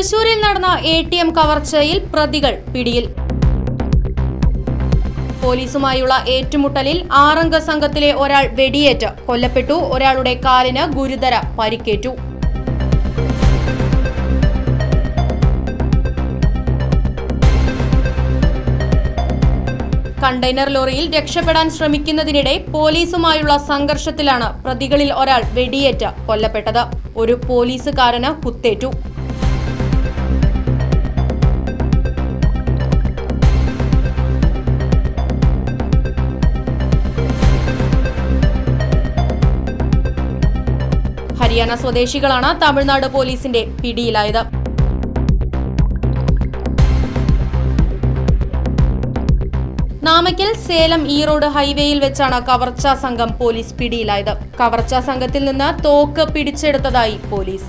തൃശൂരിൽ നടന്ന A T M കവർച്ചയിൽ പ്രതികൾ പിടിയിൽ. പോലീസുമായുള്ള ഏറ്റുമുട്ടലിൽ ആറംഗ സംഘത്തിലെ ഒരാൾ വെടിയേറ്റ്. കൊല്ലപ്പെട്ടു. ഒരാളുടെ കാലിന് ഗുരുതര പരിക്കേറ്റു. കണ്ടെയ്നർ ലോറിയിൽ രക്ഷപ്പെടാൻ ശ്രമിക്കുന്നതിനിടെ പോലീസുമായുള്ള സംഘർഷത്തിലാണ് പ്രതികളിൽ ഒരാൾ വെടിയേറ്റ് കൊല്ലപ്പെട്ടത്. ഒരു പോലീസുകാരന് കുത്തേറ്റു. ഹരിയാന സ്വദേശികളാണ് തമിഴ്നാട് പോലീസിന്റെ പിടിയിലായത്. നാമക്കൽ സേലം ഈറോഡ് ഹൈവേയിൽ വെച്ചാണ് കവർച്ചാ സംഘം പോലീസ് പിടിയിലായത്. കവർച്ചാ സംഘത്തിൽ നിന്ന് തോക്ക് പിടിച്ചെടുത്തതായി പോലീസ്.